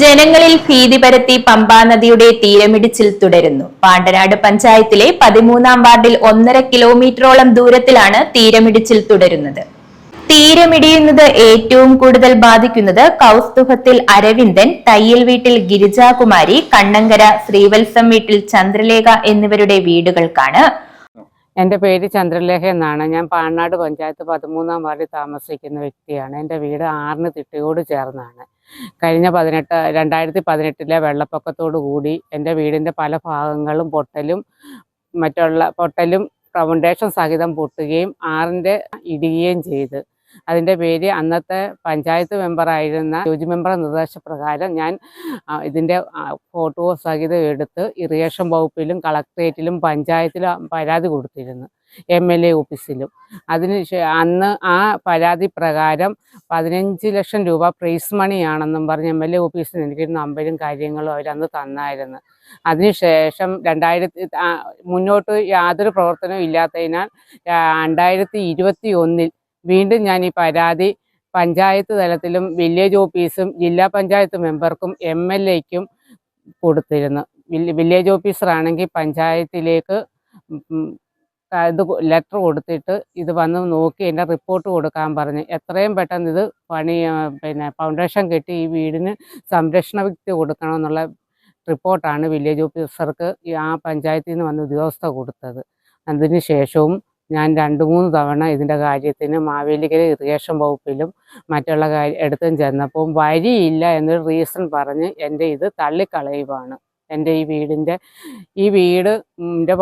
ജനങ്ങളിൽ ഭീതി പരത്തി പമ്പാ നദിയുടെ തീരമിടിച്ചിൽ തുടരുന്നു. പാണ്ടനാട് പഞ്ചായത്തിലെ പതിമൂന്നാം വാർഡിൽ ഒന്നര കിലോമീറ്ററോളം ദൂരത്തിലാണ് തീരമിടിച്ചിൽ തുടരുന്നത്. തീരമിടിയുന്നത് ഏറ്റവും കൂടുതൽ ബാധിക്കുന്നത് കൗസ്തുഭത്തിൽ അരവിന്ദൻ തയ്യൽ വീട്ടിൽ ഗിരിജാകുമാരി കണ്ണങ്കര ശ്രീവത്സം വീട്ടിൽ ചന്ദ്രലേഖ എന്നിവരുടെ വീടുകൾക്കാണ്. എന്റെ പേര് ചന്ദ്രലേഖ എന്നാണ്. ഞാൻ പാണാട് പഞ്ചായത്ത് പതിമൂന്നാം വാർഡിൽ താമസിക്കുന്ന വ്യക്തിയാണ്. എന്റെ വീട് ആറിന് തിട്ടയോട് ചേർന്നാണ്. കഴിഞ്ഞ പതിനെട്ട് രണ്ടായിരത്തി പതിനെട്ടിലെ വെള്ളപ്പൊക്കത്തോടു കൂടി എന്റെ വീടിന്റെ പല ഭാഗങ്ങളും പൊട്ടലും മറ്റുള്ള പൊട്ടലും ഫൗണ്ടേഷൻ സഹിതം പൊട്ടുകയും ആറിന്റെ ഇടുകയും ചെയ്ത്. അതിന്റെ പേര് അന്നത്തെ പഞ്ചായത്ത് മെമ്പറായിരുന്ന യോജി മെമ്പറുടെ നിർദ്ദേശപ്രകാരം ഞാൻ ഇതിന്റെ ഫോട്ടോ സഹിതം എടുത്ത് ഇറിഗേഷൻ വകുപ്പിലും കളക്ട്രേറ്റിലും പഞ്ചായത്തിലും പരാതി കൊടുത്തിരുന്നു എം എൽ എ ഓഫീസിലും അതിന് അന്ന് ആ പരാതി പ്രകാരം പതിനഞ്ച് ലക്ഷം രൂപ പ്രൈസ് മണിയാണെന്നും പറഞ്ഞ് എം എൽ എ ഓഫീസിൽ എനിക്ക് നമ്പരും കാര്യങ്ങളും അവരന്ന് തന്നായിരുന്നു. അതിനുശേഷം രണ്ടായിരത്തി മുന്നോട്ട് യാതൊരു പ്രവർത്തനവും ഇല്ലാത്തതിനാൽ രണ്ടായിരത്തി ഇരുപത്തി ഒന്നിൽ വീണ്ടും ഞാൻ ഈ പരാതി പഞ്ചായത്ത് തലത്തിലും വില്ലേജ് ഓഫീസും ജില്ലാ പഞ്ചായത്ത് മെമ്പർക്കും എം എൽ എക്കും കൊടുത്തിരുന്നു. വില്ലേജ് ഓഫീസറാണെങ്കിൽ പഞ്ചായത്തിലേക്ക് ഇത് ലെറ്റർ കൊടുത്തിട്ട് ഇത് വന്ന് നോക്കി എന്റെ റിപ്പോർട്ട് കൊടുക്കാൻ പറഞ്ഞു. എത്രയും പെട്ടെന്ന് ഇത് പണി പിന്നെ ഫൗണ്ടേഷൻ കെട്ടി ഈ വീടിന് സംരക്ഷണ വ്യക്തി കൊടുക്കണമെന്നുള്ള റിപ്പോർട്ടാണ് വില്ലേജ് ഓഫീസർക്ക് ആ പഞ്ചായത്തിൽ നിന്ന് വന്ന് ഉദ്യോഗസ്ഥ കൊടുത്തത്. അതിന് ശേഷവും ഞാൻ രണ്ട് മൂന്ന് തവണ ഇതിന്റെ കാര്യത്തിന് മാവേലിക്കര ഇറിഗേഷൻ വകുപ്പിലും മറ്റുള്ള കാര്യ എടുത്തും ചെന്നപ്പോൾ വരിയില്ല എന്നൊരു റീസൺ പറഞ്ഞ് എന്റെ ഇത് തള്ളിക്കളയുവാണ്. എന്റെ ഈ വീടിന്റെ ഈ വീട്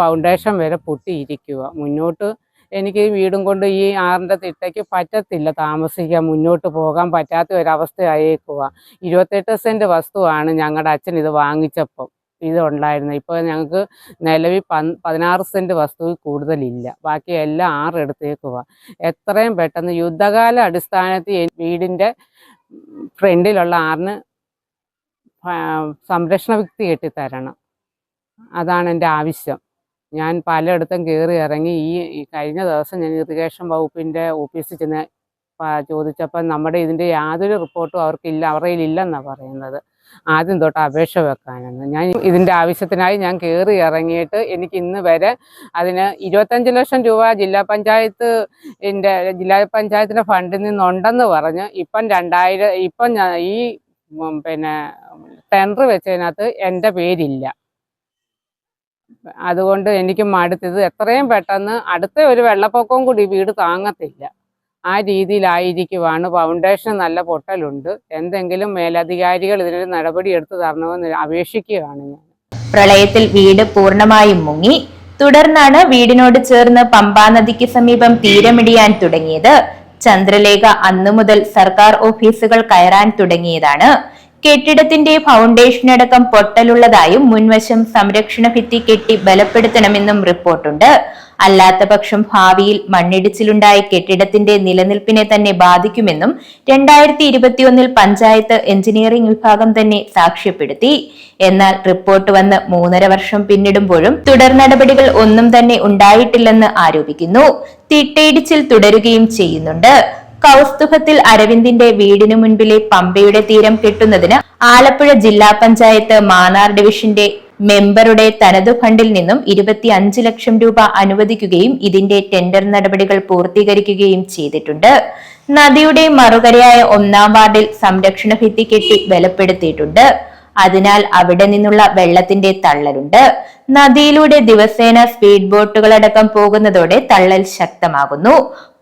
ഫൗണ്ടേഷൻ വരെ പൊട്ടിയിരിക്കുക. മുന്നോട്ട് എനിക്ക് ഈ വീടും കൊണ്ട് ഈ ആറിന്റെ തിട്ടയ്ക്ക് പറ്റത്തില്ല താമസിക്കാൻ. മുന്നോട്ട് പോകാൻ പറ്റാത്ത ഒരവസ്ഥയായേക്കുക ഇരുപത്തെട്ട് സെന്റ് വസ്തുവാണ് ഞങ്ങളുടെ അച്ഛൻ ഇത് വാങ്ങിച്ചപ്പം. ഇത് ഉണ്ടായിരുന്നത് ഇപ്പോൾ ഞങ്ങൾക്ക് നിലവിൽ പതിനാറ് സെന്റ് വസ്തു കൂടുതലില്ല. ബാക്കി എല്ലാം ആറ് പോവാം. എത്രയും പെട്ടെന്ന് യുദ്ധകാല അടിസ്ഥാനത്തിൽ വീടിന്റെ ഫ്രണ്ടിലുള്ള ആറിന് സംരക്ഷണ വ്യക്തി കെട്ടിത്തരണം. അതാണ് എന്റെ ആവശ്യം. ഞാൻ പലയിടത്തും കയറി ഇറങ്ങി ഈ കഴിഞ്ഞ ദിവസം ഞാൻ ഇറിഗേഷൻ വകുപ്പിന്റെ ഓഫീസിൽ ചെന്ന് ചോദിച്ചപ്പോൾ നമ്മുടെ ഇതിന്റെ യാതൊരു റിപ്പോർട്ടും അവർക്കില്ല അവരുടെ കയ്യിലില്ലെന്നാണ് പറയുന്നത്. ആദ്യം തൊട്ട് അപേക്ഷ വെക്കാനെന്ന്. ഞാൻ ഇതിന്റെ ആവശ്യത്തിനായി ഞാൻ കയറി ഇറങ്ങിയിട്ട് എനിക്ക് ഇന്ന് വരെ അതിന് ഇരുപത്തഞ്ച് ലക്ഷം രൂപ ജില്ലാ പഞ്ചായത്ത് എന്റെ ജില്ലാ പഞ്ചായത്തിന്റെ ഫണ്ടിൽ നിന്നുണ്ടെന്ന് പറഞ്ഞ് ഇപ്പം രണ്ടായിരം ഇപ്പം ഈ പിന്നെ ടെൻഡർ വെച്ചതിനകത്ത് എന്റെ പേരില്ല. അതുകൊണ്ട് എനിക്ക് മടുത്തത് എത്രയും പെട്ടെന്ന് അടുത്ത ഒരു വെള്ളപ്പൊക്കവും കൂടി വീട് താങ്ങത്തില്ല. ആ രീതിയിലായിരിക്കുവാണ്. ഫൗണ്ടേഷൻ നല്ല പൊട്ടലുണ്ട്. എന്തെങ്കിലും മേലധികാരികൾ ഇതിനൊരു നടപടി എടുത്തു തരണമെന്ന് അപേക്ഷിക്കുകയാണ് ഞാൻ. പ്രളയത്തിൽ വീട് പൂർണമായും മുങ്ങി. തുടർന്നാണ് വീടിനോട് ചേർന്ന് പമ്പാനദിക്ക് സമീപം തീരമിടിയാൻ തുടങ്ങിയത്. ചന്ദ്രലേഖ അന്നു മുതൽ സർക്കാർ ഓഫീസുകൾ കയറാൻ തുടങ്ങിയതാണ്. കെട്ടിടത്തിന്റെ ഫൗണ്ടേഷനടക്കം പൊട്ടലുള്ളതായും മുൻവശം സംരക്ഷണ ഭിത്തി കെട്ടി ബലപ്പെടുത്തണമെന്നും റിപ്പോർട്ടുണ്ട്. അല്ലാത്ത പക്ഷം ഭാവിയിൽ മണ്ണിടിച്ചിലുണ്ടായ കെട്ടിടത്തിന്റെ നിലനിൽപ്പിനെ തന്നെ ബാധിക്കുമെന്നും രണ്ടായിരത്തി ഇരുപത്തിയൊന്നിൽ പഞ്ചായത്ത് എഞ്ചിനീയറിംഗ് വിഭാഗം തന്നെ സാക്ഷ്യപ്പെടുത്തി. എന്നാൽ റിപ്പോർട്ട് വന്ന് മൂന്നര വർഷം പിന്നിടുമ്പോഴും തുടർ നടപടികൾ ഒന്നും തന്നെ ഉണ്ടായിട്ടില്ലെന്ന് ആരോപിക്കുന്നു. തിട്ടയിടിച്ചിൽ തുടരുകയും ചെയ്യുന്നുണ്ട്. കൗസ്തുഭത്തിൽ അരവിന്ദിന്റെ വീടിനു മുൻപിലെ പമ്പയുടെ തീരം കെട്ടുന്നതിന് ആലപ്പുഴ ജില്ലാ പഞ്ചായത്ത് മാന്നാർ ഡിവിഷന്റെ മെമ്പറുടെ തനതു ഫണ്ടിൽ നിന്നും ഇരുപത്തി അഞ്ച് ലക്ഷം രൂപ അനുവദിക്കുകയും ഇതിന്റെ ടെൻഡർ നടപടികൾ പൂർത്തീകരിക്കുകയും ചെയ്തിട്ടുണ്ട്. നദിയുടെ മറുകരയായ ഒന്നാം വാർഡിൽ സംരക്ഷണ ഭിത്തി കെട്ടി ബലപ്പെടുത്തിയിട്ടുണ്ട് അതിനാൽ അവിടെ നിന്നുള്ള വെള്ളത്തിന്റെ തള്ളലുണ്ട്. നദിയിലൂടെ ദിവസേന സ്പീഡ് ബോട്ടുകളടക്കം പോകുന്നതോടെ തള്ളൽ ശക്തമാകുന്നു.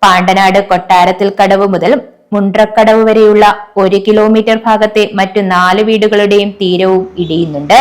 പാണ്ടനാട് കൊട്ടാരത്തിൽ കടവ് മുതൽ മുണ്ട്രക്കടവ് വരെയുള്ള ഒരു കിലോമീറ്റർ ഭാഗത്തെ മറ്റു നാല് വീടുകളുടെയും തീരവും ഇടിയുന്നുണ്ട്.